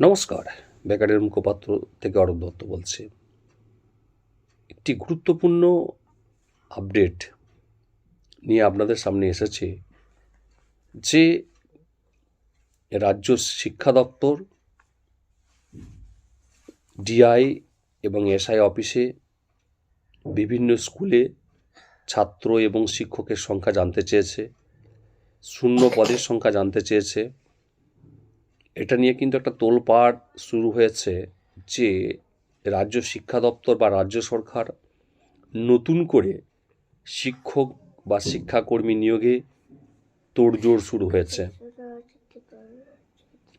নমস্কার, বেকারের মুখপাত্র থেকে অরূপ দত্ত বলছি। একটি গুরুত্বপূর্ণ আপডেট নিয়ে আপনাদের সামনে এসেছে যে রাজ্য শিক্ষা দপ্তর, ডিআই এবং এসআই অফিসে বিভিন্ন স্কুলে ছাত্র এবং শিক্ষকের সংখ্যা জানতে চেয়েছে, শূন্য পদের সংখ্যা জানতে চেয়েছে। এটা নিয়ে কিন্তু একটা তোলপাড় শুরু হয়েছে যে রাজ্য শিক্ষা দপ্তর বা রাজ্য সরকার নতুন করে শিক্ষক বা শিক্ষাকর্মী নিয়োগে তোড়জোড় শুরু হয়েছে।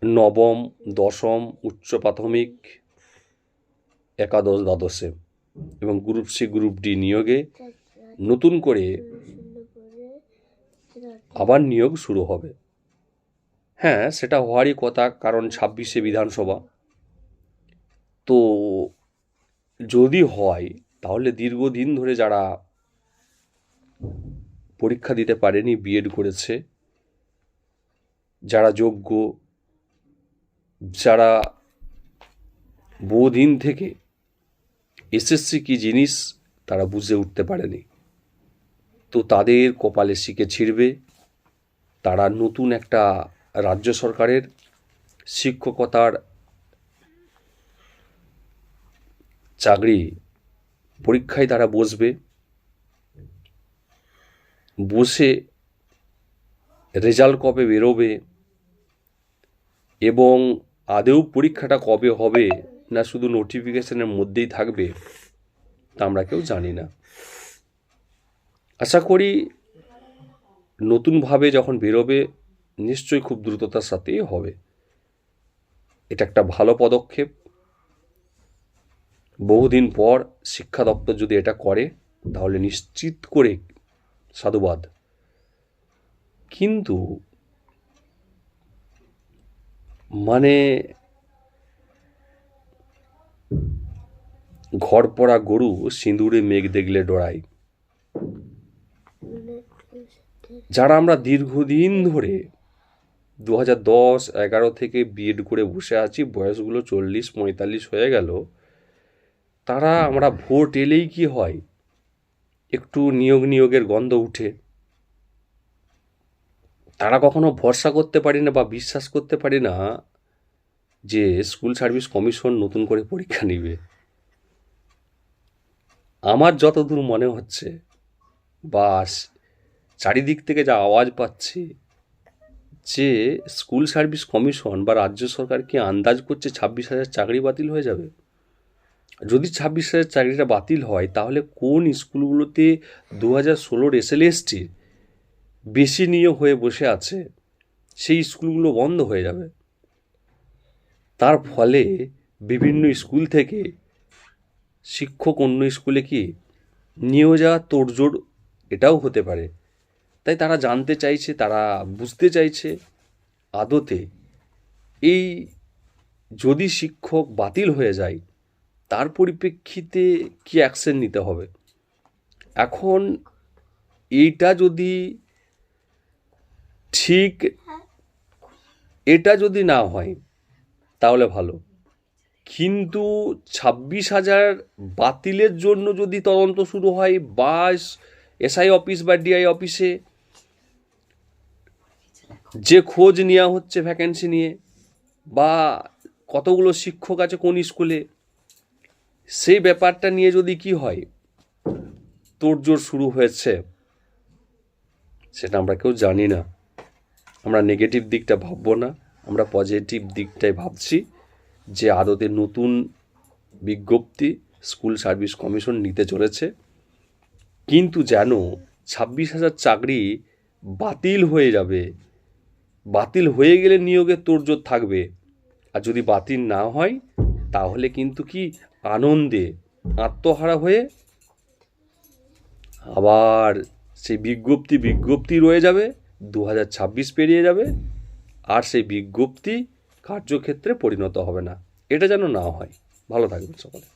নবম, দশম, উচ্চ প্রাথমিক, একাদশ, দ্বাদশে এবং গ্রুপ সি, গ্রুপ ডি নিয়োগে নতুন করে আবার নিয়োগ শুরু হবে। হ্যাঁ সেটা হওয়ারই কথা, কারণ ছাব্বিশে বিধানসভা। তো যদি হয়, তাহলে দীর্ঘদিন ধরে যারা পরীক্ষা দিতে পারেনি বিএড করেছে, যারা যোগ্য, যারা বহুদিন থেকে এসএসসি কি জিনিস, তারা বুঝে উঠতে পারেনি। তো তাদের কপালে শিখে ছিঁড়বে, তারা নতুন একটা রাজ্য সরকারের শিক্ষকতার চাকরি পরীক্ষায় তারা বসবে। বসে রেজাল্ট কবে বেরোবে এবং আদেও পরীক্ষাটা কবে হবে না শুধু নোটিফিকেশনের মধ্যেই থাকবে তা আমরা কেউ জানি না। আশা করি নতুনভাবে যখন বেরোবে নিশ্চয়ই খুব দ্রুততার সাথেই হবে। এটা একটা ভালো পদক্ষেপ। বহুদিন পর শিক্ষা দপ্তর যদি এটা করে, তাহলে নিশ্চিত করে সাধুবাদ। কিন্তু মানে ঘর পড়া গরু সিঁদুরে মেঘ দেখলে ডরায়। যারা আমরা দীর্ঘদিন ধরে দু হাজার দশ এগারো থেকে বিএড করে বসে আছি, বয়সগুলো চল্লিশ পঁয়তাল্লিশ হয়ে গেল। তারা আমরা ভোট এলেই কি হয়? একটু নিয়োগ নিয়োগের গন্ধ উঠে। তারা কখনো ভরসা করতে পারি না বা বিশ্বাস করতে পারি না যে স্কুল সার্ভিস কমিশন নতুন করে পরীক্ষা নিবে। আমার যতদূর মনে হচ্ছে বা চারিদিক থেকে যা আওয়াজ পাচ্ছি যে স্কুল সার্ভিস কমিশন বা রাজ্য সরকার কি আন্দাজ করছে ছাব্বিশ হাজার চাকরি বাতিল হয়ে যাবে। যদি ছাব্বিশ হাজার চাকরিটা বাতিল হয়, তাহলে কোন স্কুলগুলোতে দু হাজার ষোলোর এসএলএসটির বেশি নিয়োগ হয়ে বসে আছে, সেই স্কুলগুলো বন্ধ হয়ে যাবে। তার ফলে বিভিন্ন স্কুল থেকে শিক্ষক অন্য স্কুলে কি নিয়ে যাওয়া তোড়জোড় এটাও হতে পারে। তাই তারা জানতে চাইছে, তারা বুঝতে চাইছে আদতে এই যদি শিক্ষক বাতিল হয়ে যায়, তার পরিপ্রেক্ষিতে কি অ্যাকশন নিতে হবে? এখন এইটা যদি ঠিক এটা যদি না হয়, তাহলে ভালো। কিন্তু ছাব্বিশ হাজার বাতিলের জন্য যদি তদন্ত শুরু হয় বা এসআই অফিস বা ডিআই অফিসে যে খোঁজ নেওয়া হচ্ছে ভ্যাকেন্সি নিয়ে বা কতগুলো শিক্ষক আছে কোন স্কুলে সেই ব্যাপারটা নিয়ে যদি কি হয়, তোড়জোড় শুরু হয়েছে, সেটা আমরা কেউ জানি না। আমরা নেগেটিভ দিকটা ভাববো না, আমরা পজিটিভ দিকটাই ভাবছি যে আদতে নতুন বিজ্ঞপ্তি স্কুল সার্ভিস কমিশন নিতে চলেছে। কিন্তু যেন ছাব্বিশ হাজার চাকরি বাতিল হয়ে যাবে বাতিল হয়ে গেলে নিয়োগের তোড়জোড় থাকবে। আর যদি বাতিল না হয়, তাহলে কিন্তু কি আনন্দে আত্মহারা হয়ে আবার সেই বিজ্ঞপ্তি বিজ্ঞপ্তি রয়ে যাবে দু হাজার ছাব্বিশ পেরিয়ে যাবে, আর সেই বিজ্ঞপ্তি কার্যক্ষেত্রে পরিণত হবে না। এটা যেন না হয়। ভালো থাকবেন সকলে।